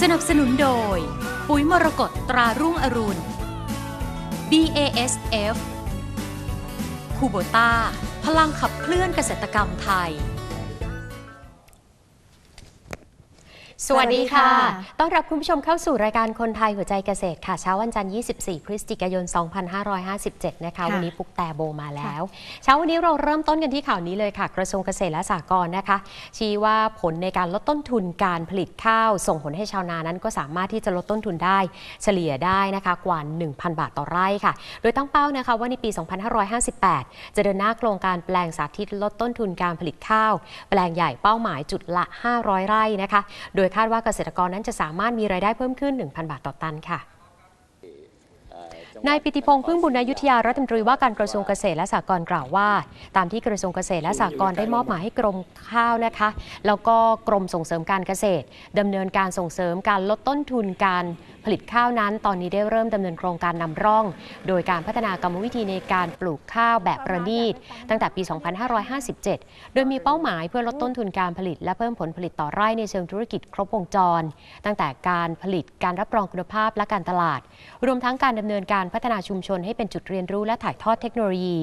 สนับสนุนโดย ปุ๋ยมรกตตรารุ่งอรุณ BASF คูโบต้าพลังขับเคลื่อนเกษตรกรรมไทย สวัสดีค่ะสวัสดีค่ะ ต้อนรับคุณผู้ชมเข้าสู่รายการคนไทยหัวใจเกษตรค่ะ เช้าวันจันทร์ 24 พฤศจิกายน 2557 นะคะค่ะวันนี้ปุกแต่โบมาแล้ว เช้าวันนี้เราเริ่มต้นกันที่ข่าวนี้เลยค่ะ กระทรวงเกษตรและสหกรณ์นะคะ ชี้ว่าผลในการลดต้นทุนการผลิตข้าว ส่งผลให้ชาวนานั้นก็สามารถที่จะลดต้นทุนได้ เฉลี่ยได้นะคะกว่า 1,000 บาทต่อไร่ค่ะ โดยตั้งเป้านะคะว่าในปี 2558 จะเดินหน้าโครงการแปลงสาธิตลดต้นทุนการผลิตข้าว แปลงใหญ่เป้าหมายจุดละ 500 ไร่นะคะ โดยคาดว่าเกษตรกรนั้นจะสามารถมีรายได้เพิ่มขึ้น 1,000 บาทต่อตันค่ะ นายปิติพงษ์พึ่งบุญอยุทธยารัฐมนตรีว่าการกระทรวงเกษตรและสหกรณ์กล่าวว่า ตามที่กระทรวงเกษตรและสหกรณ์ได้มอบหมายให้กรมข้าวนะคะ แล้วก็กรมส่งเสริมการเกษตรดำเนินการส่งเสริมการลดต้นทุนการผลิตข้าวนั้น ตอนนี้ได้เริ่มดำเนินโครงการนำร่อง โดยการพัฒนากรรมวิธีในการปลูกข้าวแบบประณีต ตั้งแต่ปี 2557 โดยมีเป้าหมายเพื่อลดต้นทุนการผลิต และเพิ่มผลผลิตต่อไร่ในเชิงธุรกิจครบวงจร ตั้งแต่การผลิตการรับรองคุณภาพและการตลาด รวมทั้งการดำเนินการพัฒนาชุมชนให้เป็นจุดเรียนรู้และถ่ายทอดเทคโนโลยี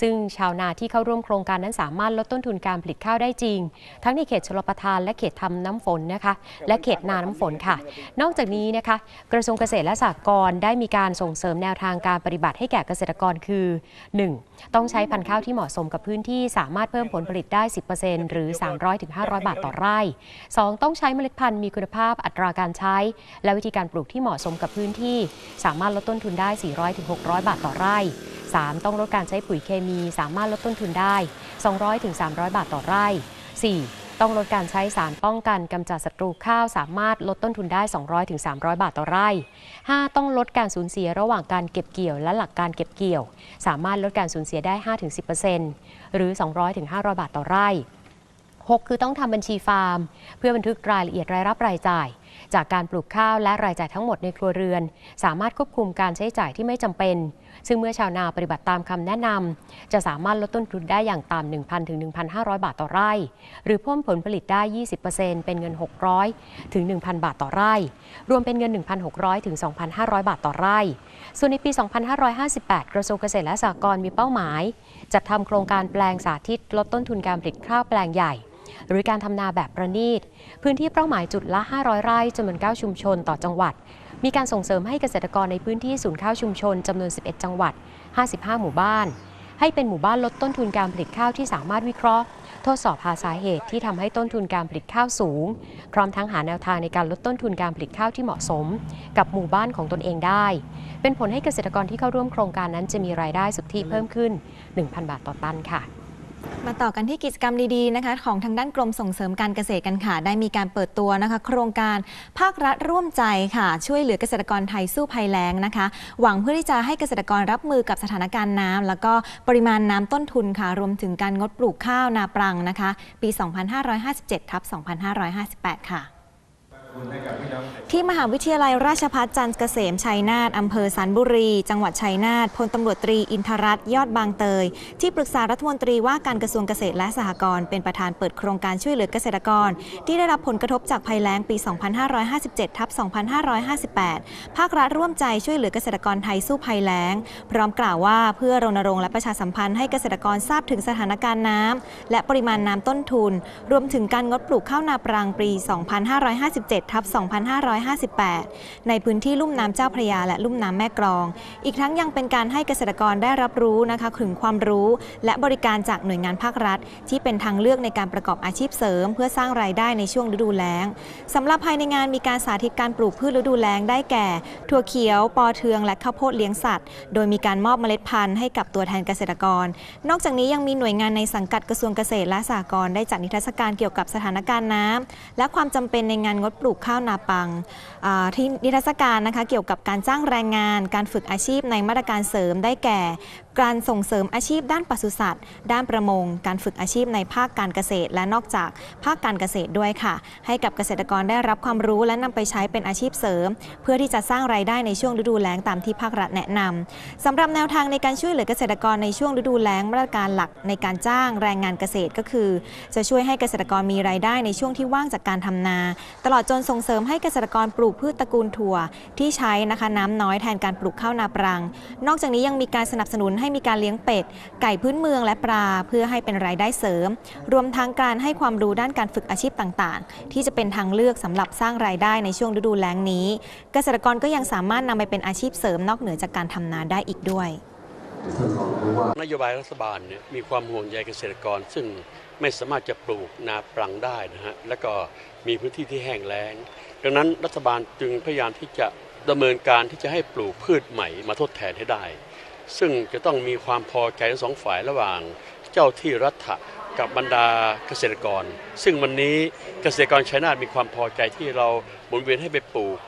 ซึ่งชาวนาที่เข้าร่วมโครงการนั้นสามารถลดต้นทุนการผลิตข้าวได้จริง ทั้งในเขตชลประทานและเขตทำน้ำฝนนะคะ และเขตนาน้ำฝนค่ะ นอกจากนี้นะคะ กระทรวงเกษตรและสหกรณ์ได้มีการส่งเสริมแนวทางการปฏิบัติให้แก่เกษตรกรคือ 1. ต้องใช้พันธุ์ข้าวที่เหมาะสมกับพื้นที่สามารถเพิ่มผลผลิตได้ 10%หรือ 300-500 บาทต่อไร่ 2. ต้องใช้เมล็ดพันธุ์มีคุณภาพอัตราการใช้ และวิธีการปลูกที่เหมาะสมกับพื้นที่ สามารถลดต้นทุนได้400-600 บาทต่อไร่ 3. ต้องลดการใช้ปุ๋ยเคมีสามารถลดต้นทุนได้ 200-300 บาทต่อไร่ 4. ต้องลดการใช้สารป้องกันกำจัดศัตรูข้าวสามารถลดต้นทุนได้ 200-300 บาทต่อไร่ 5. ต้องลดการสูญเสียระหว่างการเก็บเกี่ยวและหลักการเก็บเกี่ยว สามารถลดการสูญเสียได้ 5-10%หรือ 200-500 บาทต่อไร่ 6 คือต้องทำบัญชีฟาร์ม เพื่อบันทึกรายละเอียดรายรับรายจ่าย จากการปลูกข้าวและรายจ่ายทั้งหมดในครัวเรือน สามารถควบคุมการใช้จ่ายที่ไม่จำเป็น ซึ่งเมื่อชาวนาปฏิบัติตามคำแนะนำจะสามารถลดต้นทุนได้อย่างต่ำ1,000ถึง1,500 บาทต่อไร่ หรือเพิ่มผลผลิตได้ 20%เป็นเงิน 600ถึง1,000 บาทต่อไร่ รวมเป็นเงิน 1,600ถึง2,500 บาทต่อไร่ ส่วนในปี 2558 กระทรวงเกษตรและสหกรณ์มีเป้าหมายจัดทำโครงการแปลงสาธิตลดต้นทุนการผลิตข้าวแปลงใหญ่ หรือการทำนาแบบประณีต พื้นที่เป้าหมายจุดละ 500 ไร่จำนวน 9 ชุมชนต่อจังหวัด มีการส่งเสริมให้เกษตรกรในพื้นที่ศูนย์ข้าวชุมชนจำนวน 11 จังหวัด 55 หมู่บ้าน ให้เป็นหมู่บ้านลดต้นทุนการผลิตข้าวที่สามารถวิเคราะห์ ทดสอบหาสาเหตุที่ทำให้ต้นทุนการผลิตข้าวสูง พร้อมทั้งหาแนวทางในการลดต้นทุนการผลิตข้าวที่เหมาะสม กับหมู่บ้านของตนเองได้ เป็นผลให้เกษตรกรที่เข้าร่วมโครงการนั้นจะมีรายได้สุทธิเพิ่มขึ้น 1,000 บาทต่อตันค่ะ มาต่อกันที่กิจกรรมดีๆนะคะของทางด้านกรมส่งเสริมการเกษตรกันค่ะ ได้มีการเปิดตัวนะคะ โครงการภาครัฐร่วมใจค่ะ ช่วยเหลือเกษตรกรไทยสู้ภัยแล้งนะคะ หวังเพื่อที่จะให้เกษตรกรรับมือกับสถานการณ์น้ำแล้วก็ปริมาณน้ำต้นทุนค่ะ รวมถึงการงดปลูกข้าวนาปรังนะคะ ปี 2557ทับ2558 ค่ะ ที่มหาวิทยาลัยราชภัฏจันทร์เกษมชัยนาทอำเภอสันบุรี จังหวัดชัยนาทพลตำรวจตรีอินทรัตยอดบางเตย ที่ปรึกษารัฐมนตรีว่าการกระทรวงเกษตรและสหกรณ์เป็นประธานเปิดโครงการช่วยเหลือเกษตรกร ที่ได้รับผลกระทบจากภัยแล้งปี 2557ทับ2558 ภาครัฐร่วมใจช่วยเหลือเกษตรกรไทยสู้ภัยแล้ง พร้อมกล่าวว่าเพื่อรณรงค์และประชาสัมพันธ์ให้เกษตรกรทราบถึงสถานการณ์น้ำและปริมาณน้ำต้นทุน รวมถึงการงดปลูกข้าวนาปรังปี 2557ทับ2558 ในพื้นที่ลุ่มน้ำเจ้าพระยาและลุ่มน้ำแม่กลอง อีกทั้งยังเป็นการให้เกษตรกรได้รับรู้นะคะถึงความรู้ และบริการจากหน่วยงานภาครัฐ ที่เป็นทางเลือกในการประกอบอาชีพเสริม เพื่อสร้างรายได้ในช่วงฤดูแล้งสำหรับภายในงานมีการสาธิตการปลูกพืชฤดูแล้งได้แก่ ถั่วเขียว ปอเทือง และข้าวโพดเลี้ยงสัตว์ โดยมีการมอบเมล็ดพันธุ์ให้กับตัวแทนเกษตรกร นอกจากนี้ยังมีหน่วยงานในสังกัดกระทรวงเกษตรและสหกรณ์ได้จัดนิทรรศการเกี่ยวกับสถานการณ์น้ำและความจำเป็นในงานงดปลูกถูกข้าวนาปังที่นิทรรศการนะคะเกี่ยวกับการจ้างแรงงาน การฝึกอาชีพในมาตรการเสริมได้แก่ การส่งเสริมอาชีพด้านปศุสัตว์ ด้านประมง การฝึกอาชีพในภาคการเกษตร และนอกจากภาคการเกษตรด้วยค่ะ ให้กับเกษตรกรได้รับความรู้และนำไปใช้เป็นอาชีพเสริม เพื่อที่จะสร้างรายได้ในช่วงฤดูแล้งตามที่ภาครัฐแนะนำสำหรับแนวทางในการช่วยเหลือเกษตรกรในช่วงฤดูแล้งมาตรการหลักในการจ้างแรงงานเกษตรก็คือ จะช่วยให้เกษตรกรมีรายได้ในช่วงที่ว่างจากการทำนา ตลอดจนส่งเสริมให้เกษตรกรปลูกพืชตระกูลถั่ว ที่ใช้นะคะน้ำน้อยแทนการปลูกข้าวนาปรัง นอกจากนี้ยังมีการสนับสนุนให้มีการเลี้ยงเป็ด ไก่พื้นเมืองและปลา เพื่อให้เป็นรายได้เสริม รวมทั้งการให้ความรู้ด้านการฝึกอาชีพต่างๆ ที่จะเป็นทางเลือกสำหรับสร้างรายได้ในช่วงฤดูแล้งนี้ เกษตรกรก็ยังสามารถนำไปเป็นอาชีพเสริมนอกเหนือจากการทำนาได้อีกด้วยนโยบายรัฐบาลเนี่ยมีความห่วงใยเกษตรกร ซึ่งไม่สามารถจะปลูกนาปรังได้นะฮะแล้วก็ มีพื้นที่ที่แห้งแล้ง ดังนั้นรัฐบาลจึงพยายามที่จะดำเนินการที่จะให้ปลูกพืชใหม่มาทดแทนให้ได้ ซึ่งจะต้องมีความพอใจทั้งสองฝ่ายระหว่าง เจ้าที่รัฐกับบรรดาเกษตรกร ซึ่งวันนี้เกษตรกรชัยนาทมีความพอใจที่เราหมุนเวียนให้ไปปลูก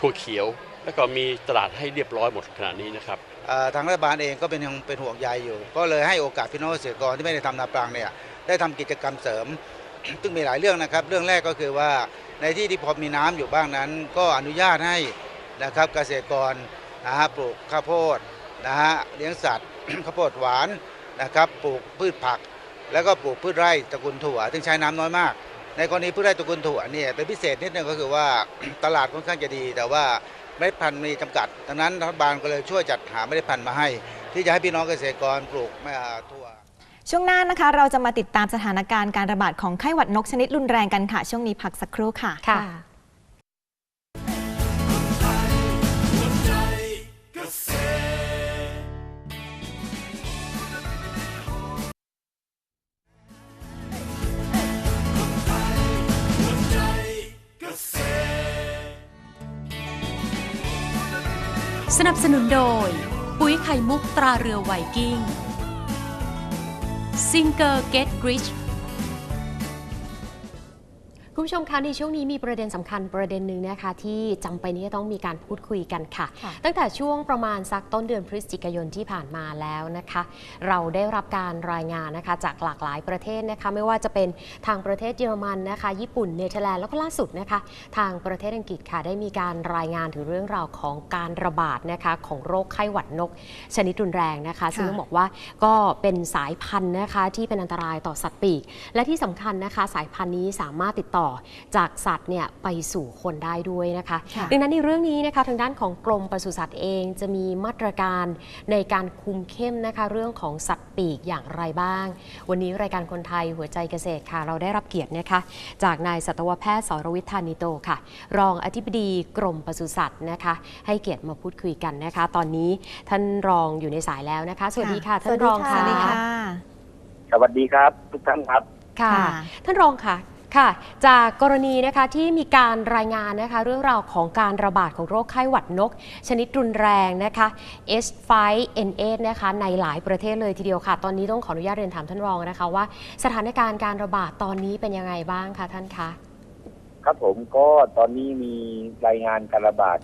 ถั่วเขียว แล้วก็มีตลาดให้เรียบร้อยหมดขณะนี้นะครับทางรัฐบาลเองก็เป็นยังเป็นห่วงใยอยู่ ก็เลยให้โอกาสพี่น้องเกษตรกรที่ไม่ได้ทำนาปรังเนี่ยได้ทำกิจกรรมเสริม ซึ่งมีหลายเรื่องนะครับ เรื่องแรกก็คือว่าในที่ที่พอมีน้ำอยู่บ้างนั้น ก็อนุญาตให้นะครับเกษตรกรนะฮะปลูกข้าวโพดนะฮะเลี้ยงสัตว์ข้าวโพดหวานนะครับปลูกพืชผัก แล้วก็ปลูกพืชไร่ตระกูลถั่วซึ่งใช้น้ำน้อยมาก ในกรณีพืชไร่ตระกูลถั่วเนี่ยเป็นพิเศษนิดนึงก็คือว่าตลาดค่อนข้างจะดี แต่ว่าเมล็ดพันธุ์มีจำกัดดังนั้นรัฐบาลก็เลยช่วยจัดหาเมล็ดพันธุ์มาให้ ที่จะให้พี่น้องเกษตรกรปลูกแม่ถั่ว ช่วงหน้านะคะ เราจะมาติดตามสถานการณ์การระบาดของไข้หวัดนกชนิดรุนแรงกันค่ะ ช่วงนี้พักสักครู่ค่ะค่ะ สนับสนุนโดย ปุ๋ยไข่มุกตราเรือไวกิ้ง ซิงเคุณผู้ชมคะในช่วงนี้มีประเด็นสำคัญประเด็นหนึ่งนะคะที่จำเป็นที่จะต้องมีการพูดคุยกันค่ะค่ะ ตั้งแต่ช่วงประมาณสักต้นเดือนพฤศจิกายนที่ผ่านมาแล้วนะคะ เราได้รับการรายงานนะคะจากหลากหลายประเทศนะคะไม่ว่าจะเป็นทางประเทศเยอรมันนะคะ ญี่ปุ่นเนเธอร์แลนด์แล้วก็ล่าสุดนะคะ ทางประเทศอังกฤษค่ะได้มีการรายงานถึงเรื่องราวของการระบาดนะคะของโรคไข้หวัดนก ชนิดรุนแรงนะคะซึ่งต้องบอกว่าก็เป็นสายพันธุ์นะคะที่เป็นอันตรายต่อสัตว์ปีก และที่สำคัญนะคะ สายพันธุ์นี้สามารถติดต่อจากสัตว์เนี่ยไปสู่คนได้ด้วยนะคะค่ะดังนั้นในเรื่องนี้นะคะทางด้านของกรมปศุสัตว์เองจะมีมาตรการในการคุมเข้มนะคะเรื่องของสัตว์ปีกอย่างไรบ้าง วันนี้รายการคนไทยหัวใจเกษตรค่ะ เราได้รับเกียรตินะคะจากนายสัตวแพทย์สรวิทย์ธานิโตค่ะ รองอธิบดีกรมปศุสัตว์นะคะ ให้เกียรติมาพูดคุยกันนะคะ ตอนนี้ท่านรองอยู่ในสายแล้วนะคะ สวัสดีค่ะท่านรองสวัสดีค่ะสวัสดีครับทุกท่านครับค่ะค่ะท่ท่านรองค่ะ ค่ะ จากกรณีนะคะที่มีการรายงานนะคะเรื่องราวของการระบาดของโรคไข้หวัดนก ชนิดรุนแรงนะคะ S5N8 นะคะในหลายประเทศเลยทีเดียวค่ะ ตอนนี้ต้องขออนุญาตเรียนถามท่านรองนะคะว่าสถานการณ์การระบาดตอนนี้เป็นยังไงบ้างคะท่านคะครับผมก็ตอนนี้มีรายงานการระบาด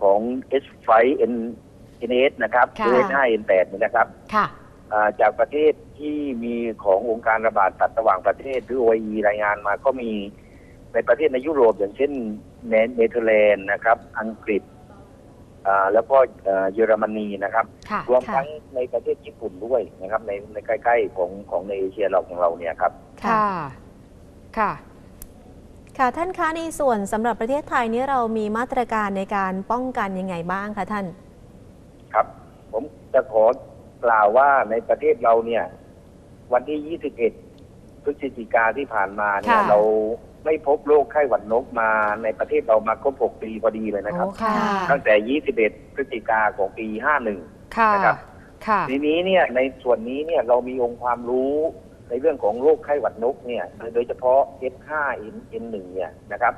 ของ H5N8 นะครับค่ะหรือ H5N8 นี่นะครับค่ะอ่าจากประเทศ ที่มีขององค์การระบาดสัตว์ระหว่างประเทศหรือ OIE รายงานมาก็มีในประเทศในยุโรปอย่างเช่นเนเนเธอร์แลนด์นะครับ อังกฤษอ่าแล้วก็เอ่อเยอรมนีนะครับค่ะรวมค่ะทั้งในประเทศญี่ปุ่นด้วยนะครับ ในในใกล้ ๆ ของของในเอเชียเราของเราเนี่ยครับ ค่ะ ค่ะ ค่ะท่านคะในส่วนสำหรับประเทศไทยนี้เรามีมาตรการในการป้องกันยังไงบ้างคะท่าน ครับ ผมจะขอกล่าวว่าในประเทศเราเนี่ย วันที่ 21 พฤศจิกาที่ผ่านมาเนี่ยค่ะ เราไม่พบโรคไข้หวัดนกมาในประเทศเรามาครบ 6 ปีพอดีเลยนะครับ โอ้ค่ะ ตั้งแต่ 21 พฤศจิกาของปี 51 ค่ะ นะครับ ค่ะ ทีนี้เนี่ยในส่วนนี้เนี่ยเรามีองค์ความรู้ในเรื่องของโรคไข้หวัดนกเนี่ยโดยเฉพาะ H5N1 เนี่ยนะครับ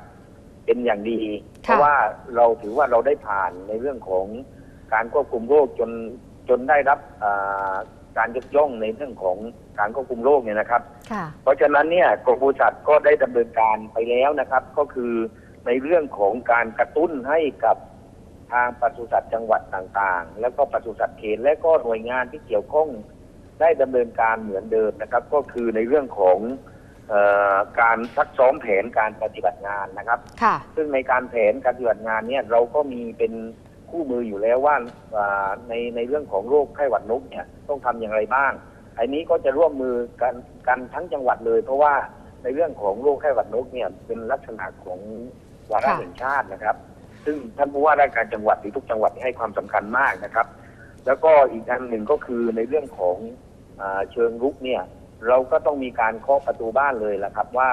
เป็นอย่างดี เพราะว่าเราถือว่าเราได้ผ่านในเรื่องของการควบคุมโรคจนจนได้รับอ่า การยกย่องในเรื่องของการควบคุมโรคเนี่ยนะครับ ค่ะ เพราะฉะนั้นเนี่ยกรมปศุสัตว์ก็ได้ดำเนินการไปแล้วนะครับ ก็คือในเรื่องของการกระตุ้นให้กับทางปศุสัตว์จังหวัดต่างๆ แล้วก็ปศุสัตว์เขตและก็หน่วยงานที่เกี่ยวข้องได้ดำเนินการเหมือนเดิมนะครับ ก็คือในเรื่องของเออการซักซ้อมแผนการปฏิบัติงานนะครับ ค่ะ ซึ่งในการแผนการปฏิบัติงานเนี่ยเราก็มีเป็น คู่มืออยู่แล้วว่าในในเรื่องของโรคไข้หวัดนกเนี่ยต้องทำอย่างไรบ้าง อันนี้ก็จะร่วมมือกันกันทั้งจังหวัดเลย เพราะว่าในเรื่องของโรคไข้หวัดนกเนี่ยเป็นลักษณะของวาระแห่งชาตินะครับ ซึ่งท่านผู้ว่าราชการจังหวัดหรือทุกจังหวัดให้ความสำคัญมากนะครับ แล้วก็อีกอันหนึ่งก็คือในเรื่องของอเชิงรุกเนี่ยเราก็ต้องมีการเคาะประตูบ้านเลยละครับว่า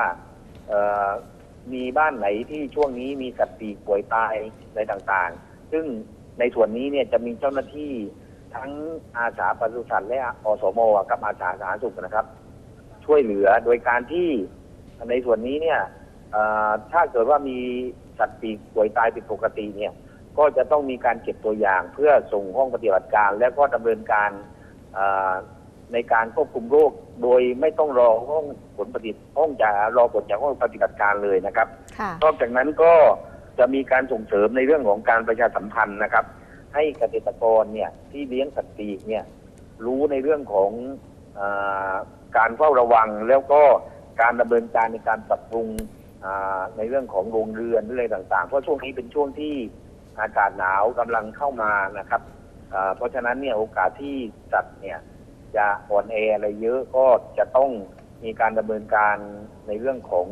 มีบ้านไหนที่ช่วงนี้มีสัตว์ปีกป่วยตายอะไรต่างๆ ซึ่งในส่วนนี้เนี่ยจะมีเจ้าหน้าที่ทั้งอาสาปศุสัตว์และอสมกับอาสาสาธารณสุขนะครับ ช่วยเหลือโดยการที่ในส่วนนี้เนี่ยเอ่อถ้าเกิดว่ามีสัตว์ปีกป่วยตายผิดปกติเนี่ย ก็จะต้องมีการเก็บตัวอย่างเพื่อส่งห้องปฏิบัติการ แล้วก็ดำเนินการเอ่อในการควบคุมโรคโดยไม่ต้องรอห้องผลปฏิบัติห้องจะรอผลจากห้องปฏิบัติการเลยนะครับค่ะนอกจากนั้นก็ จะมีการส่งเสริมในเรื่องของการประชาสัมพันธ์นะครับ ให้เกษตรกรเนี่ยที่เลี้ยงสัตว์ปีกเนี่ยรู้ในเรื่องของอการเฝ้าระวังแล้วก็การดำเนินการในการปรับปรุงในเรื่องของโรงเรือนอะไรต่างๆ เพราะช่วงนี้เป็นช่วงที่อากาศหนาวกำลังเข้ามานะครับ เพราะฉะนั้นเนี่ยโอกาสที่สัตว์เนี่ยจะอ่อนแออะไรเยอะก็จะต้องมีการดำเนินการในเรื่องของ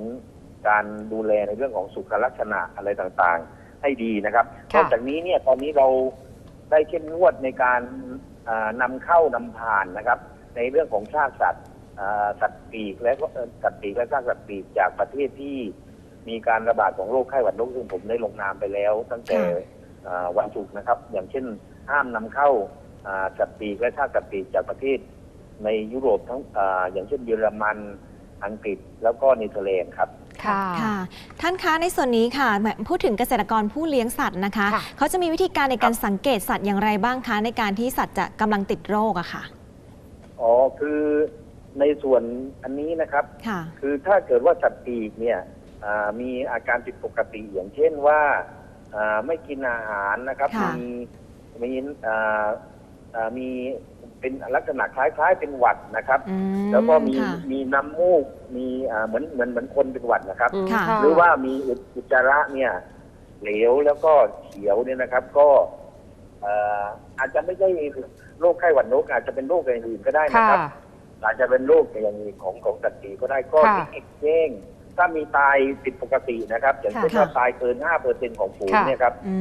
การดูแลในเรื่องของสุขลักษณะอะไรต่างๆ ให้ดีนะครับนค่ะอกจากนี้เนี่ยตอนนี้เราได้เข้มงวดในการอ่านำเข้านำผ่านนะครับ ในเรื่องของซากสัตว์อ่าสัตว์ปีกและก็เอ่อสัตว์ปีกและซากสัตว์ปีกจากประเทศที่มีการระบาดของโรคไข้หวัดนกซึ่งผมได้ลงนามไปแล้ว ตั้งแต่ค่ะอ่าวันศุกร์นะครับ อย่างเช่นห้ามนำเข้าอ่าสัตว์ปีกและซากสัตว์ปีกจากประเทศ ในยุโรปทั้งอาอย่างเช่นเยอรมันอังกฤษแล้วก็เนเธอร์แลนด์ครับ ค่ะค่ะท่านคะในส่วนนี้ค่ะแหมพูดถึงเกษตรกรผู้เลี้ยงสัตว์นะคะค่ะเขาจะมีวิธีการในการสังเกตสัตว์อย่างไรบ้างคะ ในการที่สัตว์จะกำลังติดโรคอะค่ะอ๋อคือในส่วนอันนี้นะครับค่ะคือถ้าเกิดว่าสัตว์ปีกเนี่ยอ่ามีอาการผิดปกติอย่างเช่นว่าอ่าไม่กินอาหารนะครับค่ะมีมีอ่าอ่ามี เป็นลักษณะคล้ายๆ เป็นหวัดนะครับ อืมแล้วก็มีค่ะมีน้ำมูกมีอ่าเหมือนเหมือนเหมือนคนเป็นหวัดนะครับ อืมค่ะ หรือว่ามีอุจอุจจาระเนี่ย เหลวแล้วก็เขียวเนี่ยนะครับ ก็เอ่ออาจจะไม่ใช่โรคไข้หวัดนกอาจจะเป็นโรคอย่างอื่นก็ได้นะค่ะ ครับ อาจจะเป็นโรคอย่างอื่นของของสัตว์ปีกก็ได้ก็ค่ะเทคนิคแจ้ง ถ้ามีตายผิดปกตินะครับอย่างเช่นค่ะว่าตายเกิน5เปอร์เซ็นของฝูงค่ะเนี่ยครับอื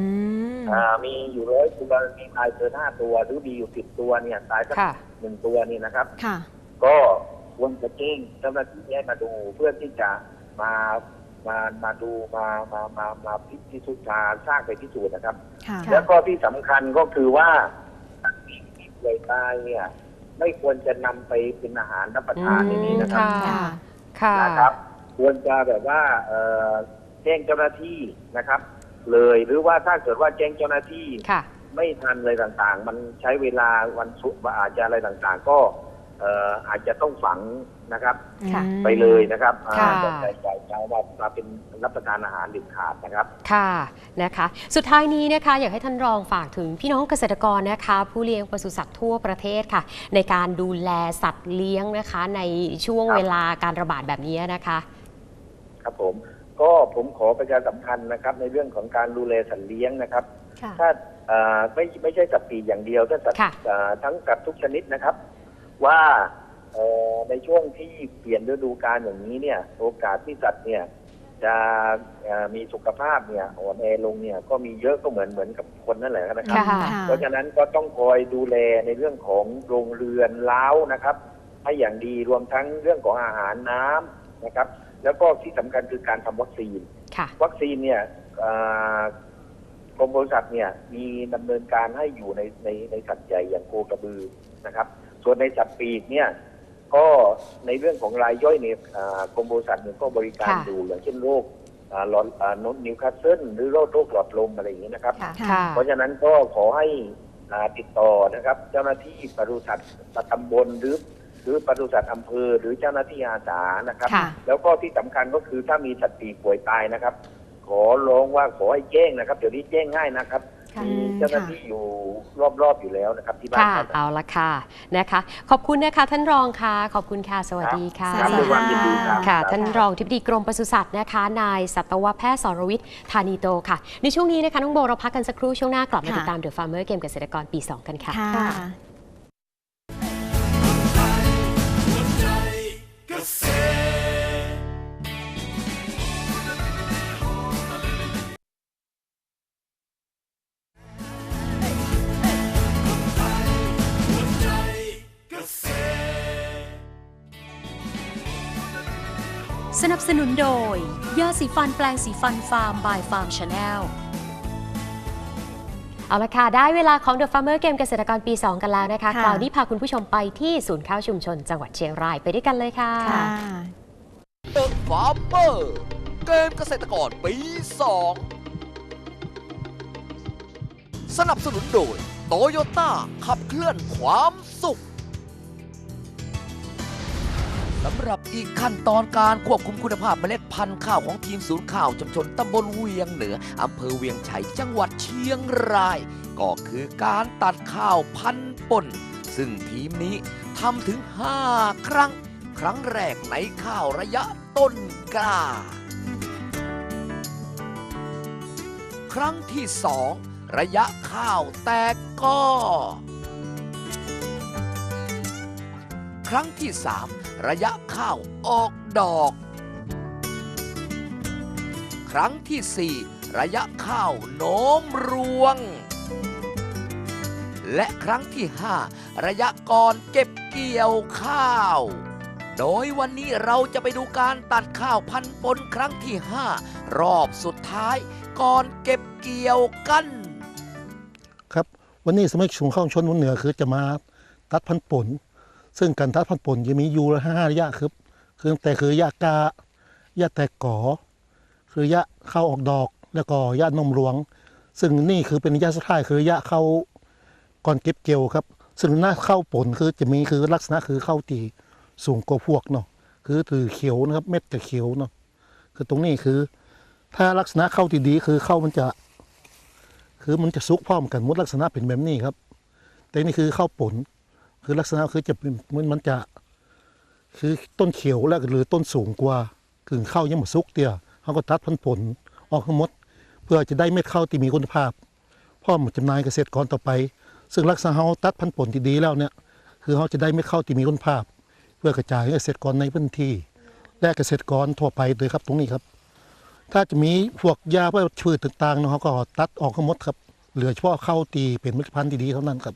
มอ่ามีอยู่ร้อยตัวมีตายเกิน5ตัวหรือมีอยู่10ตัวเนี่ยตายสักค่ะหนึ่งตัวนี่นะครับค่ะก็ควรจะแจ้งเจ้าหน้าที่ให้มาดูเพื่อที่จะมามามาดูมามามามาพิสูจน์มาสร้างไปพิสูจน์นะครับค่ะแล้วก็ที่สำคัญก็คือว่าสัตว์ปีกที่ป่วยตายเนี่ย ไม่ควรจะนำไปเป็นอาหารรับประทานในนี้นะครับค่ะค่ะค่ะนะครับ ควรจะแบบว่าเอ่อแจ้งเจ้าหน้าที่นะครับ เลยหรือว่าถ้าเกิดว่าแจ้งเจ้าหน้าที่ค่ะไม่ทันอะไรต่างๆ มันใช้เวลาวันศุกร์อาจจะอะไรต่างๆ ก็เอ่ออาจจะต้องฝังนะครับค่ะอืมไปเลยนะครับอ่าค่ะแต่ใจใจใจว่ามาเป็นรับประทานอาหารเด็ดขาดนะครับ ค่ะนะคะ สุดท้ายนี้นะคะ อยากให้ท่านรองฝากถึงพี่น้องเกษตรกรนะคะ ผู้เลี้ยงปศุสัตว์ทั่วประเทศค่ะ ในการดูแลสัตว์เลี้ยงนะคะ ในช่วงครับเวลาการระบาดแบบนี้นะคะ ครับผม ก็ผมขอประชาสัมพันธ์นะครับ ในเรื่องของการดูแลสัตว์เลี้ยงนะครับ ค่ะ ถ้าอ่าไม่ไม่ใช่สัตว์ปีกอย่างเดียวถ้าสัตว์ค่ะอ่าทั้งสัตว์ทุกชนิดนะครับ ว่าเอ่อในช่วงที่เปลี่ยนฤดูกาลอย่างนี้เนี่ย โอกาสที่สัตว์เนี่ย จะเอ่อมีสุขภาพเนี่ยอ่อนแอลงเนี่ยก็มีเยอะก็เหมือนเหมือนกับคนนั่นแหละนะครับ ค่ะ เพราะฉะนั้นก็ต้องคอยดูแลในเรื่องของโรงเรือนเล้านะครับ ให้อย่างดีรวมทั้งเรื่องของอาหารน้ำนะครับ แล้วก็ที่สำคัญคือการทำวัคซีนค่ะวัคซีนเนี่ยอ่ากรมบริษัทเนี่ยมีดำเนินการให้อยู่ในในในสัตว์ใหญ่อย่างโคกระบือนะครับ ส่วนในสัตว์ปีกเนี่ยก็ในเรื่องของรายย่อยเนี่ยอ่ากรมบริษัทเนี่ยก็บริการค่ะอยู่อย่างเช่นโรคอ่าหลอดอ่านนิวคาสเซิลหรือโรคโรคหลอดลมอะไรอย่างเงี้ยนะครับค่ะค่ะเพราะฉะนั้นก็ขอให้อ่าติดต่อนะครับ เจ้าหน้าที่ปศุสัตว์ตำบลหรือ หรือปศุสัตว์อำเภอหรือเจ้าหน้าที่อาสานะครับ ค่ะ แล้วก็ที่สำคัญก็คือถ้ามีสัตว์ปีกป่วยตายนะครับ ขอร้องว่าขอให้แจ้งนะครับ เดี๋ยวนี้แจ้งง่ายนะครับค่ะ มีเจ้าหน้าที่อยู่รอบๆอยู่แล้วนะครับ ที่บ้านค่ะครับเอาละค่ะนะคะ ขอบคุณนะคะท่านรองค่ะ ขอบคุณค่ะ สวัสดีค่ะครับด้วยความยินดีครับ ค่ะรับท่านรองทิบดีกรมปศุสัตว์นะคะ นายสัตวแพทย์สรวิทย์ธานีโตค่ะ ในช่วงนี้นะคะน้องโบเราพักกันสักครู่ช่วงหน้ากลับมาค่ะ ติดตามเดอะฟาร์มเมอร์เกมเกษตรกรปี 2 กันค่ะ ค่ะ สนับสนุนโดย ยาสีฟันแปลงสีฟันฟาร์มบายฟาร์มชาแนลเอาละค่ะ ได้เวลาของ The Farmer Game เกษตรกรปี 2 กันแล้วนะคะค่ะคราวนี้พาคุณผู้ชมไปที่ศูนย์ข้าวชุมชนจังหวัดเชียงรายไปด้วยกันเลยค่ะค่ะเดอะฟาร์มเมอร์เกมเกษตรกรปี 2 สนับสนุนโดยโตโยต้าขับเคลื่อนความสุขำหรับอีกขั้นตอนการควบคุมคุณภาพเมล็ดพันธุ์ข้าวของทีมศูนย์ข้าวชุมชนตำบลเวียงเหนืออำเภอเวียงชัยจังหวัดเชียงราย ก็คือการตัดข้าวพันธุ์ป่น ซึ่งทีมนี้ทำถึง 5 ครั้ง ครั้งแรกในข้าวระยะต้นกล้า ครั้งที่สองระยะข้าวแตกกอครั้งที่สาม ระยะข้าวออกดอก ครั้งที่สี่ระยะข้าวโน้มรวง และครั้งที่ห้าระยะก่อนเก็บเกี่ยวข้าว โดยวันนี้เราจะไปดูการตัดข้าวพันปนครั้งที่ 5 รอบสุดท้ายก่อนเก็บเกี่ยวกันครับ วันนี้สมัยชุมข้าวชนบนเหนือคือจะมาตัดพันธุ์ผล ซึ่งการตัดพันธุ์ผลจะมีอยู่ละห้าระยะครับคือแต่คือยากายาแตกก่อคือยะเข้าออกดอกแล้วก็ยานมรวง ซึ่งนี่คือเป็นระยะสุดท้ายคือยะเข้าก่อนเก็บเกี่ยวครับ ซึ่งหน้าเข้าผลคือจะมีคือลักษณะคือเข้าตีสูงกว่าพวกเนาะคือถือเขียวนะครับ เม็ดจะเขียวเนาะคือตรงนี้คือ ถ้าลักษณะเข้าที่ดีคือเข้ามันจะ คือมันจะซุกพร้อมกันมุดลักษณะเป็นแบบนี้ครับ แต่นี่คือเข้าวป่น คือลักษณะคือจะเป็นมันมันจะคือต้นเขียวแล้วหรือต้นสูงกว่าคือข้าวยังหมาซุกเตี้ยเขาก็ตัดพันผลออกทั้งหมด เพื่อจะได้เม็ดข้าวที่มีคุณภาพพ่อหมดจำหน่ายเกษตรกรต่อไป ซึ่งลักษณะเขาตัดพันผลที่ดีแล้วเนี่ยคือเขาจะได้เม็ดข้าวที่มีคุณภาพ เพื่อกระจายให้เกษตรกรในพื้นที่ และเกษตรกรทั่วไปเลยครับตรงนี้ครับ ถ้าจะมีพวกยาพวกพืชต่างๆเนาะเขาก็ตัดออกทั้งหมดครับเหลือเฉพาะข้าวตีเป็นเมล็ดพันธุ์ที่ดีเท่านั้นครับ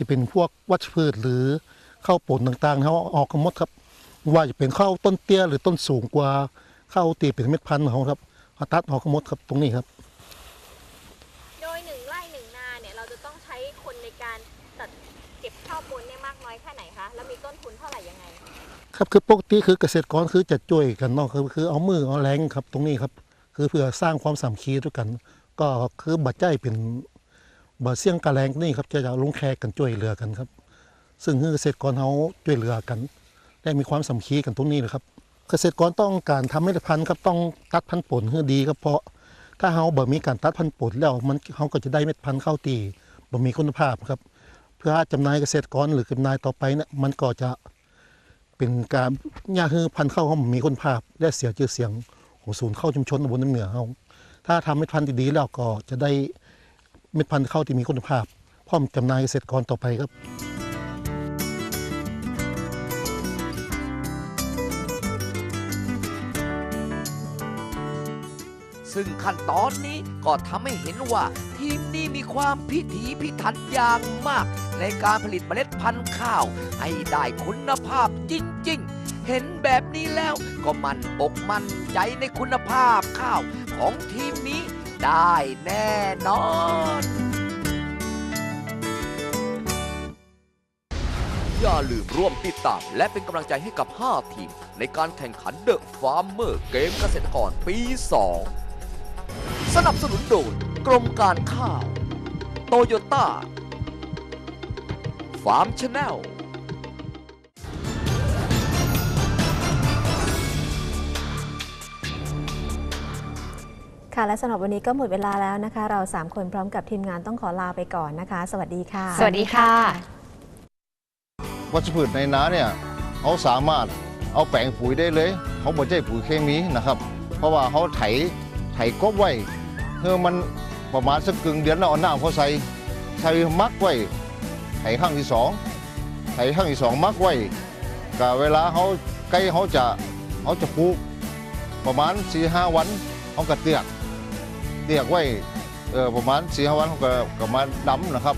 ที่เป็นพวกวัชพืชหรือข้าวป่นต่างๆเขาเอาออกทั้งหมดครับ ว่าจะเป็นข้าวต้นเตี้ยหรือต้นสูงกว่าข้าวตีเป็นเม็ดพันธุ์ของเขาครับเขาตัดออกทั้งหมดครับตรงนี้ครับ โดยหนึ่งไร่หนึ่งนาเนี่ยเราจะต้องใช้คนในการตัดเก็บข้าวปนเนี่ยมากน้อยแค่ไหนคะแล้วมีต้นทุนเท่าไหร่ยังไง ครับคือปกติคือเกษตรกรคือจะช่วยกันเนาะคือคือเอามือเอาแรงครับตรงนี้ครับ คือเพื่อสร้างความสามัคคีด้วยกัน ก็คือบัดใจเป็น บัดเสี่ยงกระแรงนี่ครับจะจะลงแคกันช่วยเหลือกันครับ ซึ่งคือเกษตรกรเขาช่วยเหลือกันได้มีความสามัคคีกันตรงนี้นะครับ เกษตรกรต้องการทำเมล็ดพันธุ์ครับต้องตัดพันธุ์ผลให้ดีครับเพราะถ้าเขาบ่มีการตัดพันธุ์ผลแล้วมันเขาก็จะได้เม็ดพันธุ์ข้าวตีบ่มีคุณภาพครับ เพื่อจำหน่ายเกษตรกรหรือจำหน่ายต่อไปเนี่ยมันก็จะเป็นการยาคือพันธุ์ข้าวเขามีคุณภาพ และเสียชื่อเสียงของศูนย์ข้าวชุมชนตำบลน้ำเหนือเขาถ้าทำเม็ดพันธุ์ที่ดีแล้วก็จะได้ เม็ดพันธุ์ข้าวที่มีคุณภาพ พร้อมจำหน่ายเกษตรกรต่อไปครับซึ่งขั้นตอนนี้ก็ทำให้เห็นว่า ทีมนี้มีความพิถีพิถันอย่างมาก ในการผลิตเมล็ดพันธุ์ข้าว ให้ได้คุณภาพจริง ๆ เห็นแบบนี้แล้วก็มันอกมั่นใจในคุณภาพข้าวของทีมนี้ ได้แน่นอนอย่าลืมร่วมติดตามและเป็นกำลังใจให้กับ 5 ทีม ในการแข่งขันเดอะฟาร์มเมอร์เกมเกษตรกรปี 2 สนับสนุนโดยกรมการข้าว โตโยต้า ฟาร์มชาแนล ค่ะ และสำหรับวันนี้ก็หมดเวลาแล้วนะคะ เรา 3 คนพร้อมกับทีมงานต้องขอลาไปก่อนนะคะ สวัสดีค่ะ สวัสดีค่ะ วัชพืชในนาเนี่ยเขาสามารถเอาแปลงปุ๋ยได้เลย เขาบ่ใช่ปุ๋ยเคมีนะครับ เพราะว่าเขาไถไถกบไว้เพื่อมันประมาณสักกึ่งเดือนแล้วเอาน้ำเขาใส่ใส่มักไว้ไถข้างที่สองไถข้างที่สองมักไว้ก็เวลาเขาใกล้เขาจะเขาจะปลูกประมาณ4ีหวันเขาก็เตียก เรียกไว้ประมาณสี่ห้าวันเขาก็ก็มาดำนะครับ